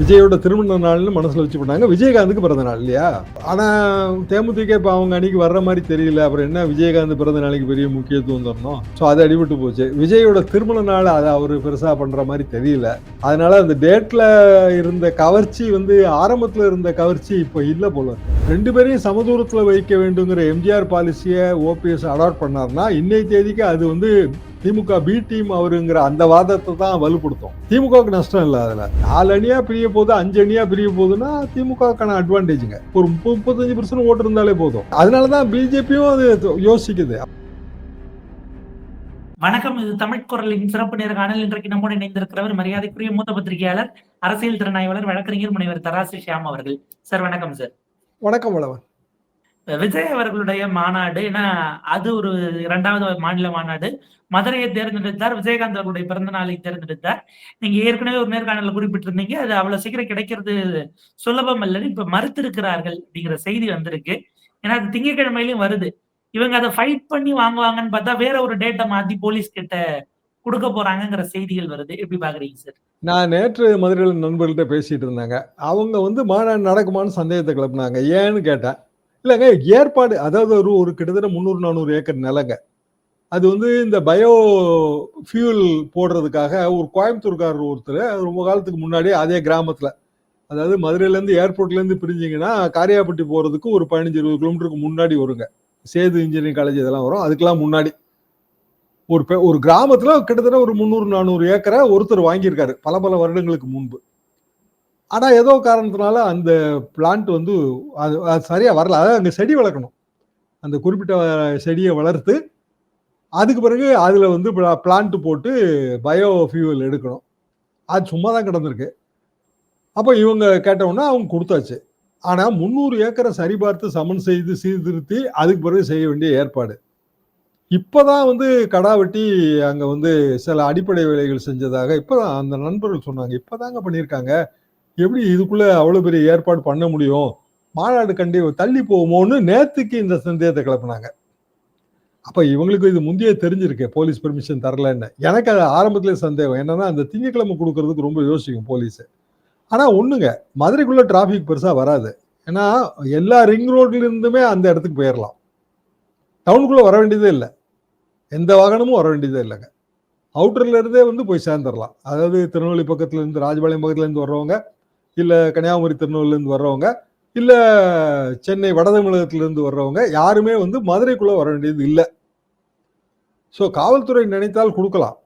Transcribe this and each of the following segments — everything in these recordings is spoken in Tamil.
விஜயோட திருமண நாள்னு மனசில் வச்சு பண்ணாங்க விஜயகாந்துக்கு பிறந்த நாள் இல்லையா? ஆனால் தேமுதிக இப்போ அவங்க அன்னைக்கு வர்ற மாதிரி தெரியல. அப்புறம் என்ன விஜயகாந்த் பிறந்த நாளைக்கு பெரிய முக்கியத்துவம் தரணும்? ஸோ அது அடிபட்டு போச்சு. விஜயோட திருமண நாள் அதை அவர் பெருசாக பண்ணுற மாதிரி தெரியல. அதனால அந்த டேட்டில் இருந்த கவர்ச்சி வந்து ஆரம்பத்தில் இருந்த கவர்ச்சி இப்போ இல்லை போல ரெண்டு பேரையும் சமதூரத்தில் வைக்க வேண்டுங்கிற எம்ஜிஆர் பாலிசியை ஓபிஎஸ் அடாப்ட் பண்ணார்னா இன்னைய தேதிக்கு அது வந்து திமுக பி டீம் அவருங்கிற அந்த வாதத்தை தான் வலுப்படுத்தும். திமுகவுக்கு நஷ்டம் இல்லை அதுல. நாலு அணியா பிரிய போகுது அஞ்சு அணியா பிரிய போகுதுன்னா திமுகவுக்கான அட்வான்டேஜுங்க ஒரு முப்பது முப்பத்தஞ்சு பர்சன்ட் ஓட்டு இருந்தாலே போதும். அதனாலதான் பிஜேபியும் அது யோசிக்குது. வணக்கம் இது தமிழ் குரலின் சிறப்பு நேர்காணல் இன்றைக்கு நம்மோடு இணைந்திருக்கிறவர் மரியாதைக்குரிய மூத்த பத்திரிகையாளர் அரசியல் திறனாய்வாளர் வழக்கறிஞர் முனைவர் தராசு ஷியாம் அவர்கள். சார் வணக்கம் சார். வணக்கம் வளவன். விஜய் அவர்களுடைய மாநாடு ஏன்னா அது ஒரு இரண்டாவது மாநில மாநாடு. மதுரையை தேர்ந்தெடுத்தார் விஜயகாந்த் அவர்களுடைய பிறந்த நாளை தேர்ந்தெடுத்தார். நீங்க ஏற்கனவே ஒரு நேர்காணல குறிப்பிட்டிருந்தீங்க அது அவ்வளவு சீக்கிரம் கிடைக்கிறது சுலபம் இல்லைன்னு இப்ப மறுத்திருக்கிறார்கள் அப்படிங்கிற செய்தி வந்திருக்கு. ஏன்னா அது திங்கட்கிழமையிலும் வருது. இவங்க அதை ஃபைட் பண்ணி வாங்குவாங்கன்னு பார்த்தா வேற ஒரு டேட்டை மாத்தி போலீஸ் கிட்ட கொடுக்க போறாங்கங்கிற செய்திகள் வருது. எப்படி பாக்குறீங்க சார் நான் நேற்று மதுரையில் நண்பர்கள்ட்ட பேசிட்டு இருந்தாங்க. அவங்க வந்து மாநாடு நடக்குமான்னு சந்தேகத்தை கிளப்புனாங்க. ஏன்னு கேட்டேன் இல்லைங்க ஏற்பாடு அதாவது ஒரு ஒரு கிட்டத்தட்ட முந்நூறு நானூறு ஏக்கர் நிலங்க. அது வந்து இந்த பயோ ஃபியூல் போடுறதுக்காக ஒரு கோயம்புத்தூர்காரர் ஒருத்தர் ரொம்ப காலத்துக்கு முன்னாடி அதே கிராமத்தில். அதாவது மதுரையிலேருந்து ஏர்போர்ட்லேருந்து பிரிஞ்சிங்கன்னா காரியாப்பட்டி போகிறதுக்கு ஒரு பதினஞ்சு இருபது கிலோமீட்டருக்கு முன்னாடி வருங்க. சேது இன்ஜினியரிங் காலேஜ் இதெல்லாம் வரும். அதுக்கெல்லாம் முன்னாடி. ஒரு பெ- ஒரு கிராமத்தில் கிட்டத்தட்ட ஒரு முந்நூறு நானூறு ஏக்கரை ஒருத்தர் வாங்கியிருக்காரு பல பல வருடங்களுக்கு முன்பு. ஆனா ஏதோ காரணத்தினால அந்த பிளான்ட் வந்து அது அது சரியா வரல. அதாவது அங்க செடி வளர்க்கணும். அந்த குறிப்பிட்ட செடியை வளர்த்து அதுக்கு பிறகு அதுல வந்து பிளான்ட் போட்டு பயோ ஃபியூவல் எடுக்கணும். அது சும்மா தான் கிடந்திருக்கு. அப்போ இவங்க கேட்டவுடனே அவங்க கொடுத்தாச்சு. ஆனால் முந்நூறு ஏக்கரை சரிபார்த்து சமன் செய்து சீர்திருத்தி அதுக்கு பிறகு செய்ய வேண்டிய ஏற்பாடு. இப்போ தான் வந்து கடா வெட்டி அங்கே வந்து சில அடிப்படை வேலைகள் செஞ்சதாக இப்போ தான் அந்த நண்பர்கள் சொன்னாங்க. இப்போ தாங்க பண்ணியிருக்காங்க. எப்படி இதுக்குள்ள அவ்வளவு பெரிய ஏற்பாடு பண்ண முடியும்? மாநாடு கண்டி தள்ளி போகுமோன்னு நேத்துக்கு இந்த சந்தேகத்தை கிளப்பினாங்க. அப்ப இவங்களுக்கு இது முந்தைய தெரிஞ்சிருக்கு போலீஸ் பெர்மிஷன் தரலன்னு. எனக்கு அது ஆரம்பத்திலே சந்தேகம். என்னன்னா அந்த திங்கக்கிழமை கொடுக்கறதுக்கு ரொம்ப யோசிக்கும் போலீஸ். ஆனா ஒண்ணுங்க மதுரைக்குள்ள டிராபிக் பெருசா வராது. ஏன்னா எல்லா ரிங் ரோட்ல இருந்துமே அந்த இடத்துக்கு போயிடலாம் டவுனுக்குள்ள வர வேண்டியதே இல்லை. எந்த வாகனமும் வர வேண்டியதே இல்லைங்க. அவுட்டர்ல இருந்தே வந்து போய் சேர்ந்துடலாம் அதாவது திருநெல்வேலி பக்கத்துல இருந்து ராஜபாளையம் பக்கத்துல இருந்து வர்றவங்க இல்லை கன்னியாகுமரி திருநெல்வேலில வர்றவங்க இல்லை சென்னை வடதமிழகத்துல இருந்து வர்றவங்க யாருமே வந்து மதுரைக்குள்ளே வர வேண்டியது இல்லை. ஸோ காவல்துறை நினைத்தால் கொடுக்கலாம்.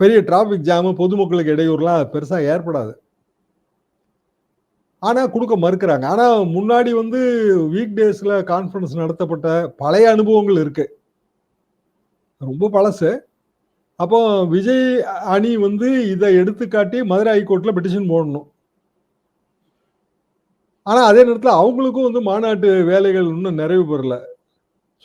பெரிய டிராஃபிக் ஜாமு பொதுமக்களுக்கு இடையூறுலாம் பெருசாக ஏற்படாது. ஆனால் கொடுக்க மறுக்கிறாங்க. ஆனால் முன்னாடி வந்து வீக் டேஸில் கான்ஃபரன்ஸ் நடத்தப்பட்ட பழைய அனுபவங்கள் இருக்குது ரொம்ப பழசு. அப்போ விஜய் அணி வந்து இதை எடுத்துக்காட்டி மதுரை ஹைகோர்ட்ல பெட்டிஷன் போடணும். ஆனா அதே நேரத்தில் அவங்களுக்கும் வந்து மாநாட்டு வேலைகள் இன்னும் நிறைவு பெறல.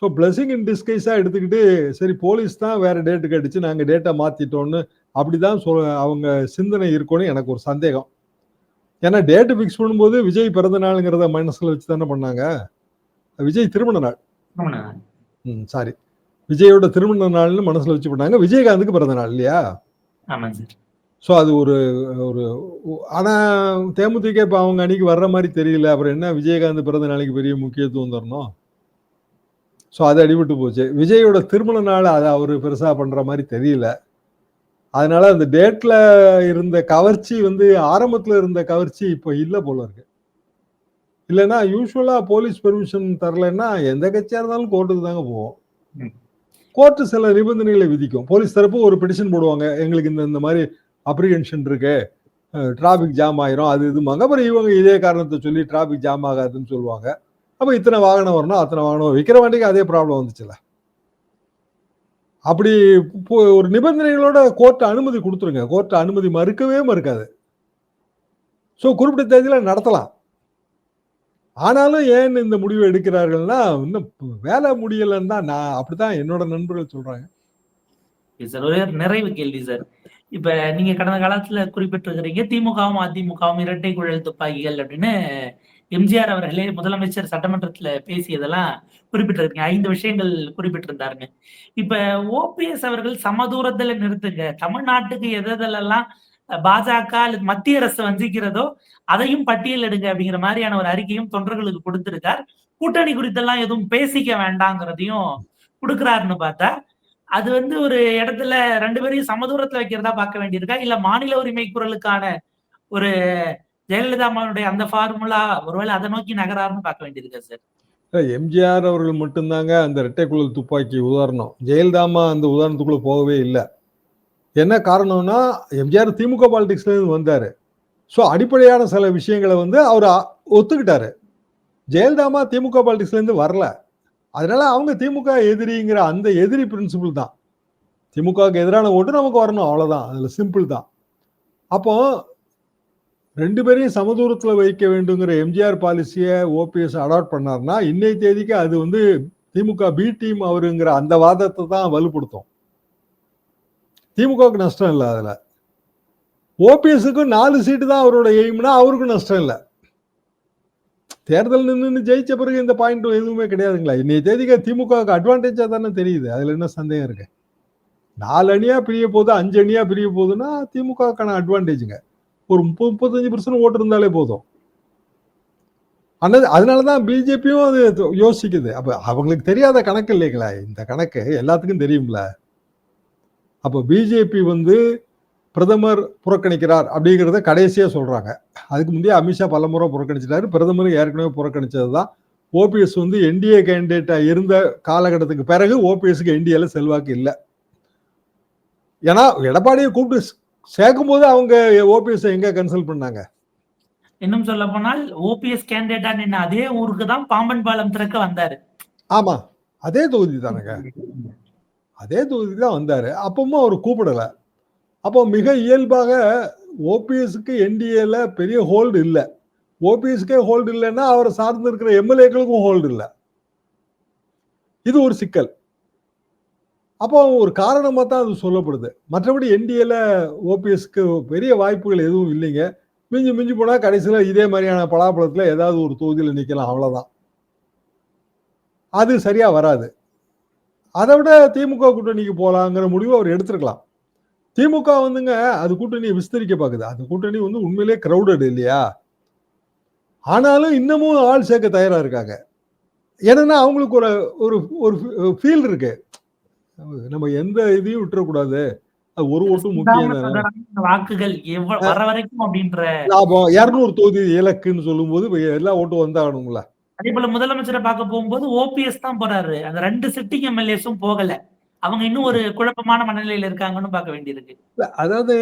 ஸோ பிளஸிங் இன் டிஸ்கைஸாக எடுத்துக்கிட்டு சரி போலீஸ் தான் வேற டேட்டுக்கு அடிச்சு நாங்கள் டேட்டை மாத்திட்டோம்னு அப்படிதான் சொல் அவங்க சிந்தனை இருக்கும்னு எனக்கு ஒரு சந்தேகம். ஏன்னா டேட்டு ஃபிக்ஸ் பண்ணும்போது விஜய் பிறந்த நாளுங்கிறத மனசில் வச்சு தானே பண்ணாங்க. விஜய் திருமண நாள். ம் சாரி. விஜயோட திருமண நாள்னு மனசுல வச்சு பண்ணாங்க விஜயகாந்துக்கு பிறந்த நாள் இல்லையா? ஸோ அது ஒரு ஒரு ஆனா தேமுதிக இப்போ அவங்க அன்னைக்கு வர்ற மாதிரி தெரியல. அப்புறம் என்ன விஜயகாந்த் பிறந்த நாளைக்கு பெரிய முக்கியத்துவம் தரணும்? ஸோ அது அடிபட்டு போச்சு. விஜயோட திருமண நாள் அதை அவர் பெருசா பண்ற மாதிரி தெரியல. அதனால அந்த டேட்ல இருந்த கவர்ச்சி வந்து ஆரம்பத்துல இருந்த கவர்ச்சி இப்போ இல்லை போல இருக்கு. இல்லைன்னா யூஸ்வலா போலீஸ் பெர்மிஷன் தரலைன்னா எந்த கட்சியா இருந்தாலும் கோர்ட்டுக்கு தாங்க போவோம். கோர்ட்டு சில நிபந்தனைகளை விதிக்கும். போலீஸ் தரப்பு ஒரு பெட்டிஷன் போடுவாங்க. எங்களுக்கு இந்த இந்த மாதிரி அப்ரிஹென்ஷன் இருக்கு. டிராபிக் ஜாம் ஆயிரும் அது இதுமாங்க அப்புறம் இவங்க இதே காரணத்தை சொல்லி டிராபிக் ஜாம் ஆகாதுன்னு சொல்லுவாங்க. அப்போ இத்தனை வாகனம் வரணும் அத்தனை வாகனம் விற்கிற வண்டிக்கு அதே ப்ராப்ளம் வந்துச்சுல அப்படி ஒரு நிபந்தனைகளோட கோர்ட்டு அனுமதி கொடுத்துருங்க. கோர்ட்டு அனுமதி மறுக்கவே மறுக்காது. ஸோ குறிப்பிட்ட தேதியில் நடத்தலாம். ஆனாலும் ஏன் இந்த முடிவை எடுக்கிறார்கள்னா இன்னும் வேலை முடியலன்னு தான் நான் அப்படிதான் என்னோட நண்பர்கள் சொல்றாங்க. சார் ஒரே நிறைவு கேள்வி சார் இப்ப நீங்க கடந்த காலத்துல குறிப்பிட்டிருக்கிறீங்க திமுகவும் அதிமுகவும் இரட்டை குழல் துப்பாக்கிகள் அப்படின்னு எம்ஜிஆர் அவர்களே முதலமைச்சர் சட்டமன்றத்துல பேசியதெல்லாம் குறிப்பிட்டிருக்கீங்க. ஐந்து விஷயங்கள் குறிப்பிட்டிருந்தாருங்க. இப்ப ஓபிஎஸ் அவர்கள் சமதூரத்துல நிறுத்துங்க. தமிழ்நாட்டுக்கு எதெல்லாம் பாஜக அல்லது மத்திய அரசு வஞ்சிக்கிறதோ அதையும் பட்டியல் எடுங்க அப்படிங்கிற மாதிரியான ஒரு அறிக்கையும் தொண்டர்களுக்கு கொடுத்திருக்கார். கூட்டணி குறித்தெல்லாம் எதுவும் பேசிக்க வேண்டாங்கிறதையும் கொடுக்கிறாருன்னு பார்த்தா அது வந்து ஒரு இடத்துல ரெண்டு பேரையும் சமதூரத்துல வைக்கிறதா பார்க்க வேண்டியிருக்கா? இல்ல மாநில உரிமை குரலுக்கான ஒரு ஜெயலலிதா அம்மாவுடைய அந்த ஃபார்முலா ஒருவேளை அதை நோக்கி நகராருன்னு பார்க்க வேண்டியிருக்கா சார் எம்ஜிஆர் அவர்கள் மட்டும்தாங்க அந்த இரட்டை குழல் துப்பாக்கி உதாரணம். ஜெயலலிதாமா அந்த உதாரணத்துக்குள்ள போகவே இல்லை. என்ன காரணம்னா எம்ஜிஆர் திமுக பாலிடிக்ஸ்லேருந்து வந்தார். ஸோ அடிப்படையான சில விஷயங்களை வந்து அவர் அ- ஒத்துக்கிட்டாரு. ஜெயலலிதாமா திமுக பாலிடிக்ஸ்லேருந்து வரல. அதனால அவங்க திமுக எதிரிங்கிற அந்த எதிரி பிரின்சிபிள் தான். திமுகவுக்கு எதிரான ஓட்டு நமக்கு வரணும் அவ்வளோதான் அதில் சிம்பிள் தான். அப்போ ரெண்டு பேரையும் சமதூரத்தில் வைக்க வேண்டுங்கிற எம்ஜிஆர் பாலிசியை ஓபிஎஸ் அடாப்ட் பண்ணார்னா இன்னைய தேதிக்கு அது வந்து திமுக பி டீம் அவருங்கிற அந்த வாதத்தை தான் வலுப்படுத்தும். திமுகவுக்கு நஷ்டம் இல்லை அதில். ஓபிஎஸ்க்கும் நாலு சீட்டு தான் அவரோட எய்ம்னா அவருக்கும் நஷ்டம் இல்லை. தேர்தல் நின்று ஜெயிச்ச பிறகு இந்த பாயிண்ட் எதுவுமே கிடையாதுங்களா? இன்னைய தேதிக்கு திமுகவுக்கு அட்வான்டேஜாக தானே தெரியுது. அதில் என்ன சந்தேகம் இருக்கு? நாலு அணியாக பிரிய போகுது அஞ்சு அணியாக பிரிய போகுதுன்னா திமுகவுக்கான அட்வான்டேஜுங்க ஒரு முப்பது முப்பத்தஞ்சு பர்சன்ட் ஓட்டு இருந்தாலே போதும். அண்ணது அதனாலதான் பிஜேபியும் அது யோசிக்குது. அப்போ அவங்களுக்கு தெரியாத கணக்கு இல்லைங்களா? இந்த கணக்கு எல்லாத்துக்கும் தெரியும்ல. அப்ப பிஜேபி வந்து பிரதமர் புறக்கணிக்கிறார் அப்படிங்கிறத கடைசியா சொல்றாங்க. அதுக்கு முந்தைய அமித்ஷா பலமுறை புறக்கணிச்சிட்டாரு. பிரதமர் ஏற்கனவே புறக்கணிச்சதுதான். ஓபிஎஸ் வந்து என்டிஏ கேண்டிடேட்டா இருந்த காலகட்டத்துக்கு பிறகு ஓபிஎஸ்க்கு என்டிஏல செல்வாக்கு இல்லை. ஏன்னா எடப்பாடியை கூப்பிட்டு சேர்க்கும் போது அவங்க ஓபிஎஸ் எங்க கன்சல்ட் பண்ணாங்க? இன்னும் சொல்ல போனால் ஓபிஎஸ் கேண்டிடேட்டா நின்ன அதே ஊருக்கு தான் பாம்பன் பாலம் திறக்க வந்தாரு. ஆமா. அதே தொகுதி தானேங்க. அதே தொகுதி தான் வந்தார். அப்பவும் அவர் கூப்பிடலை. அப்போ மிக இயல்பாக ஓபிஎஸ்க்கு என்டிஏல பெரிய ஹோல்டு இல்லை. ஓபிஎஸ்க்கே ஹோல்டு இல்லைன்னா அவரை சார்ந்து இருக்கிற எம்எல்ஏக்களுக்கும் ஹோல்டு இல்லை. இது ஒரு சிக்கல். அப்போ ஒரு காரணமாக தான் அது சொல்லப்படுது. மற்றபடி என்டிஏல ஓபிஎஸ்க்கு பெரிய வாய்ப்புகள் எதுவும் இல்லைங்க. மிஞ்சி மிஞ்சி போனால் கடைசியில் இதே மாதிரியான பலாப்பழத்தில் ஏதாவது ஒரு தொகுதியில் நிற்கலாம் அவ்வளோதான் அது சரியாக வராது. அதை விட திமுக கூட்டணிக்கு போலாங்கிற முடிவு அவர் எடுத்திருக்கலாம். திமுக வந்துங்க அது கூட்டணியை விஸ்தரிக்க பார்க்குது அந்த கூட்டணி வந்து உண்மையிலே கிரௌடட் இல்லையா? ஆனாலும் இன்னமும் ஆள் சேர்க்க தயாரா இருக்காங்க. ஏன்னா அவங்களுக்கு ஒரு ஒரு ஒரு ஃபீல் இருக்கு. நம்ம எந்த இதையும் விட்டுறக்கூடாது. அது ஒரு ஓட்டும் முக்கியம் வாக்குகள் எவ்வ- வர வரைக்கும் அப்படின்ற லாபம். இருநூறு தொகுதி இலக்குன்னு சொல்லும்போது இப்ப எல்லா ஓட்டும் வந்தாகணுங்களா அதே போல முதலமைச்சரை பார்க்க போகும்போது ஓபிஎஸ் தான் போறாரு. அந்த ரெண்டு சிட்டிங் எம்எல்ஏஸும் போகல. அவங்க இன்னும் ஒரு குழப்பமான மனநிலையில இருக்காங்கன்னு பார்க்க வேண்டியிருக்கு. அதாவது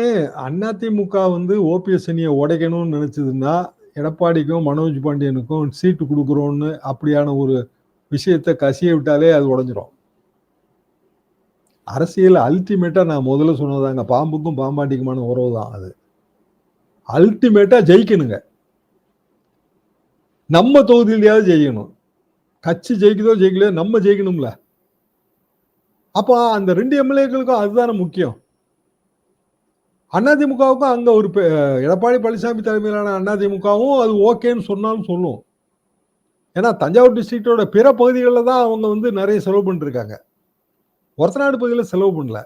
அதிமுக வந்து ஓபிஎஸ் அணியை உடைக்கணும்னு நினைச்சதுன்னா எடப்பாடிக்கும் மனோஜ் பாண்டியனுக்கும் சீட்டு கொடுக்குறோன்னு அப்படியான ஒரு விஷயத்த கசிய விட்டாலே அது உடைஞ்சிரும். அரசியல் அல்டிமேட்டா நான் முதல்ல சொன்னதாங்க பாம்புக்கும் பாம்பாண்டிக்குமான உறவு தான் அது. அல்டிமேட்டா ஜெயிக்கணுங்க. நம்ம தொகுதியிலேயாவது ஜெயிக்கணும். கட்சி ஜெயிக்குதோ ஜெயிக்கலையோ நம்ம ஜெயிக்கணும்ல. அப்போ அந்த ரெண்டு எம்எல்ஏக்களுக்கும் அதுதானே முக்கியம். அதிமுகவுக்கும் அங்கே ஒரு பெ- எடப்பாடி பழனிசாமி தலைமையிலான அதிமுகவும் அது ஓகேன்னு சொன்னாலும் சொல்லும். ஏன்னா தஞ்சாவூர் டிஸ்ட்ரிக்டோட பிற பகுதிகளில் தான் அவங்க வந்து நிறைய செலவு பண்ணிருக்காங்க. ஒரத்தநாடு பகுதியில் செலவு பண்ணல.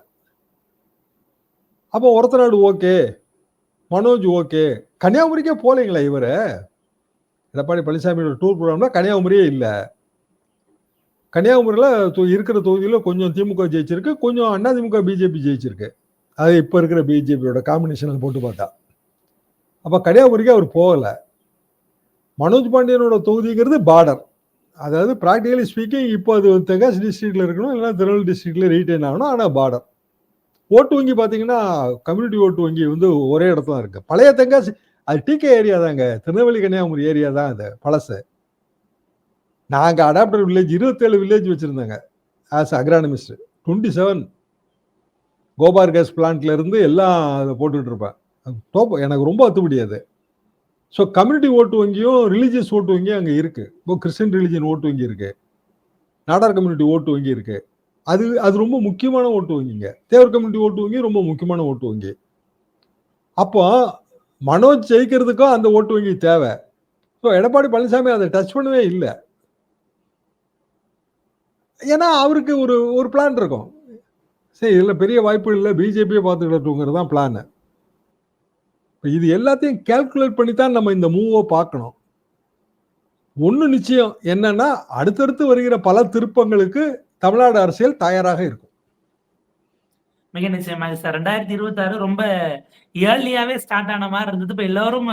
அப்போ ஒரத்தநாடு ஓகே மனோஜ் ஓகே கன்னியாகுமரிக்கே போலீங்களா இவரை? எடப்பாடி பழனிசாமியோட டூர் ப்ரோக்ராம்னா கன்னியாகுமரியே இல்லை. கன்னியாகுமரியில் தொ- இருக்கிற தொகுதியில் கொஞ்சம் திமுக ஜெயிச்சிருக்கு கொஞ்சம் அண்ணா திமுக பிஜேபி ஜெயிச்சிருக்கு. அது இப்போ இருக்கிற பிஜேபியோட காம்பினேஷனில் போட்டு பார்த்தா. அப்போ கன்னியாகுமரிக்கு அவர் போகலை. மனோஜ் பாண்டியனோட தொகுதிங்கிறது பார்டர் அதாவது ப்ராக்டிக்கலி ஸ்பீக்கிங் இப்போ அது தென்காசி டிஸ்ட்ரிக்டில் இருக்கணும் இல்லைனா திருநெல்வேலி டிஸ்ட்ரிக்டில் ரீட்டைன் ஆகணும் ஆனால் பார்டர் ஓட்டு வங்கி பார்த்தீங்கன்னா கம்யூனிட்டி ஓட்டு வங்கி வந்து ஒரே இடத்துல இருக்குது பழைய தென்காசி அது டிகே ஏரியா தாங்க. திருநெல்வேலி கன்னியாகுமரி ஏரியா தான் அது பழசு. நாங்கள் அடாப்டர் வில்லேஜ் இருபத்தேழு வில்லேஜ் வச்சுருந்தாங்க as agronomist twenty seven gobar gas பிளான்ட்ல இருந்து எல்லாம் அதை போட்டுக்கிட்டு இருப்பேன். டோப் எனக்கு ரொம்ப அத்துப்படி அது. ஸோ கம்யூனிட்டி ஓட்டு வங்கியும் ரிலீஜியஸ் ஓட்டு வங்கியும் அங்கே இருக்குது இப்போ கிறிஸ்டின் ரிலீஜியன் ஓட்டு வங்கி இருக்குது நாடார் கம்யூனிட்டி ஓட்டு வங்கி இருக்குது அது அது ரொம்ப முக்கியமான ஓட்டு வங்கிங்க. தேவர் கம்யூனிட்டி ஓட்டு வங்கி ரொம்ப முக்கியமான ஓட்டு வங்கி. அப்போ மனோஜ் ஜெயிக்கிறதுக்கும் அந்த ஓட்டு வங்கி தேவை. ஸோ எடப்பாடி பழனிசாமி அதை டச் பண்ணவே இல்லை. ஏன்னா அவருக்கு ஒரு ஒரு பிளான் இருக்கும். சரி இதில் பெரிய வாய்ப்பு இல்லை பிஜேபியை பார்த்துக்கிட்டுங்கிறது தான் பிளானு இப்போ இது எல்லாத்தையும் கேல்குலேட் பண்ணி தான் நம்ம இந்த மூவை பார்க்கணும். ஒன்று நிச்சயம் என்னன்னா அடுத்தடுத்து வருகிற பல திருப்பங்களுக்கு தமிழ்நாடு அரசியல் தயாராக இருக்கும். மிக நிச்சயமாக சார் ரெண்டாயிரத்தி இருபத்தி ஆறு ரொம்ப ஏர்லியாவே ஸ்டார்ட் ஆன மாதிரி இருந்தது. இப்ப எல்லாரும்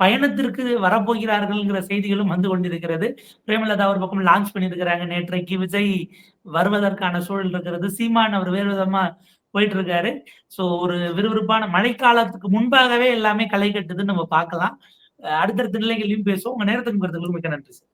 பயணத்திற்கு வரப்போகிறார்கள்ங்கிற செய்திகளும் வந்து கொண்டிருக்கிறது. பிரேமலதா ஒரு பக்கம் லான்ச் பண்ணியிருக்கிறாங்க. நேற்றைக்கு விஜய் வருவதற்கான சூழல் இருக்கிறது. சீமான் அவர் வேறு விதமா போயிட்டு இருக்காரு சோ ஒரு விறுவிறுப்பான மழைக்காலத்துக்கு முன்பாகவே எல்லாமே களை கட்டுதுன்னு நம்ம பார்க்கலாம். அடுத்தடுத்த நிலைகளையும் பேசுவோம். உங்க நேரத்துக்கு கருத்துக்களுக்கு மிக்க நன்றி சார்.